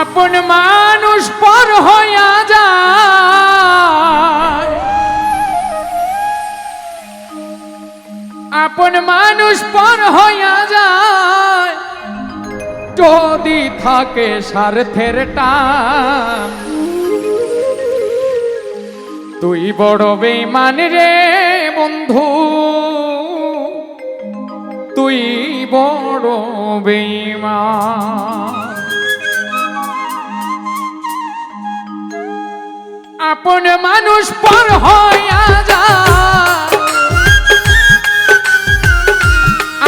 আপন মানুষ পর হইয়া যায়। আপন মানুষ পর হইয়া যায়। যদি থাকে স্বার্থের টান, তুই বড় বেইমান রে বন্ধু। তুই বড় বেইমান আপন মানুষ পর হইয়া যায়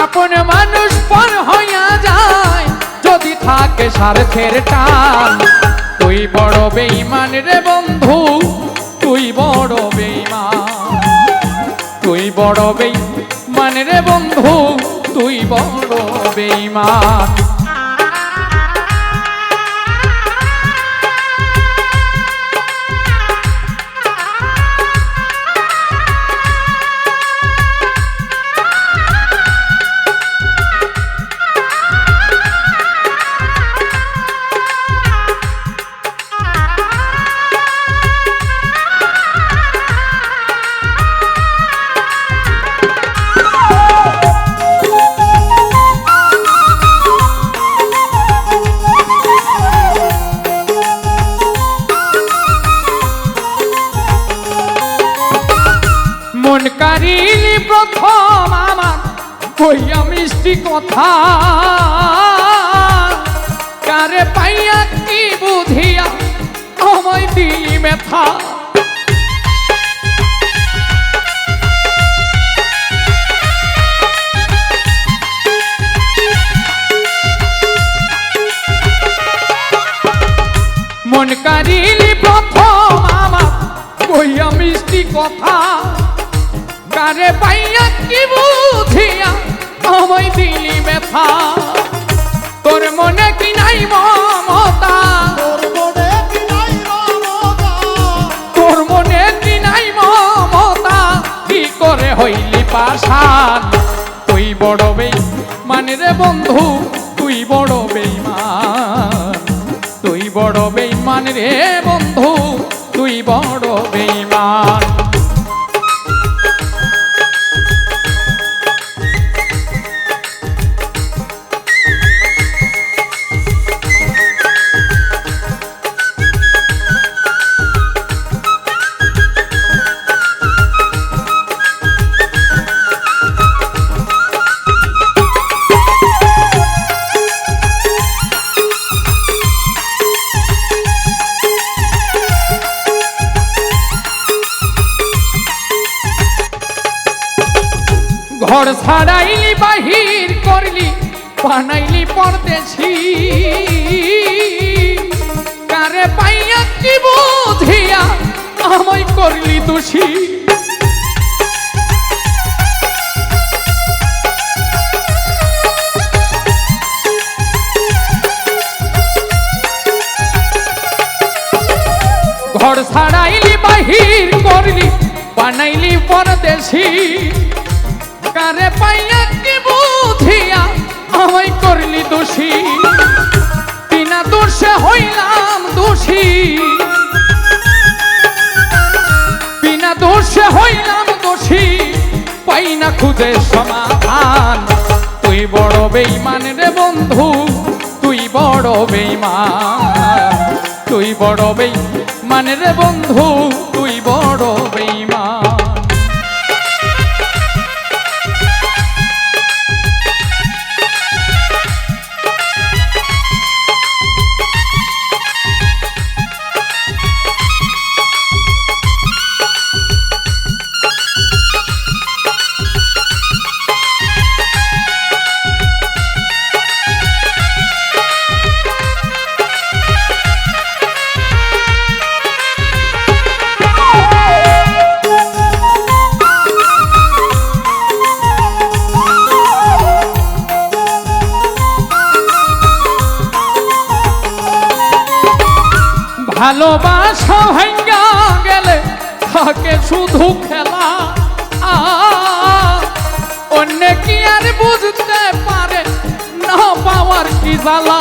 আপন মানুষ পর হইয়া যায়, যদি থাকে স্বার্থের টান। তুই বড় বেইমান রে বন্ধু, তুই বড় বেইমান তুই বড় বেইমান রে বন্ধু, তুই বড় বেইমান মন কারিলি প্রথম আমার, কইয়া মিষ্টি কথা। কারে পাইয়া কি বুঝিয়া আমায় দিলি মেথা মন কারিলি প্রথম আমার, কইয়া মিষ্টি কথা। কারে পাইয়া কি বুঝিয়া আমায় দিলি ব্যথা? তোর মনে কি নাই মমতা? তোর মনে কি নাই মমতা? তোর মনে কি করে হইলি পাশান তুই বড় বেই মানে রে বন্ধু তুই বড় বেইমান। তুই বড় বেইমান রে বন্ধু তুই বড় ঘর ছাড়াইলি, বাহির করলি, বানাইলি পরদেশি। কারে পাইয়া কি বুঝিয়া আমায় করলি দোষী। ঘর ছাড়াইলি, বাহির করলি, বানাইলি পরদেশি। কারে পাইয়া কি বুঝিয়া আমায় করলি দোষী? বিনা দোষে হইলাম দোষী। বিনা দোষে হইলাম দোষী পাই না খুঁজে সমাধান। তুই বড় বেইমান রে বন্ধু, তুই বড় বেইমান তুই বড় বেইমান রে বন্ধু, তুই বড় ভালোবাসা ভাঙ্গা গেলে থাকে শুধু খেলা। অন্য কি আর বুঝতে পারে? না পাওয়ার কি জ্বালা?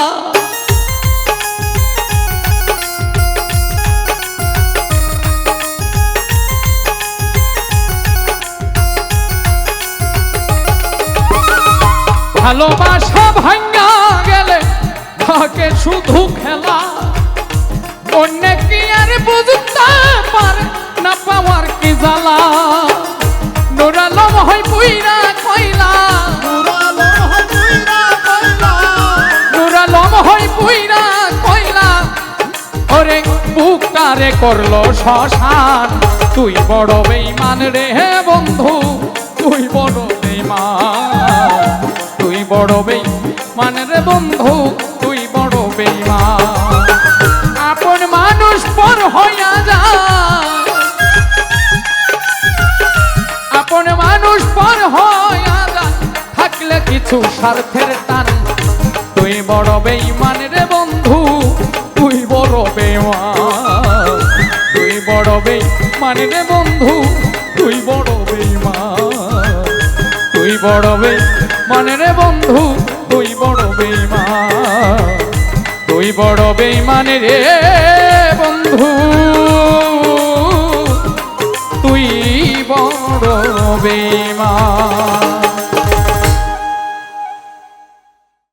ভালোবাসা ভাঙ্গা গেলে থাকে শুধু খেলা। অন্য কি আর বুঝতে পারে না পাওয়ার কি জ্বালা? নুরালম হয় পুইরা কইলা নুরালম হয় পুইরা কইলা ওরে বুকটারে করল শ্মশান। তুই বড় বেইমান রে হে বন্ধু, তুই বড় বেইমান তুই বড় বেইমান রে বন্ধু। কিছু স্বার্থের টান। তুই বড় বেইমান রে বন্ধু, তুই বড় বেইমান তুই বড় বেইমান রে বন্ধু, তুই বড় বেইমান তুই বড় বেইমান রে বন্ধু, তুই বড় বেইমান তুই বড় বেইমান রে বন্ধু। তুই বড় বেইমান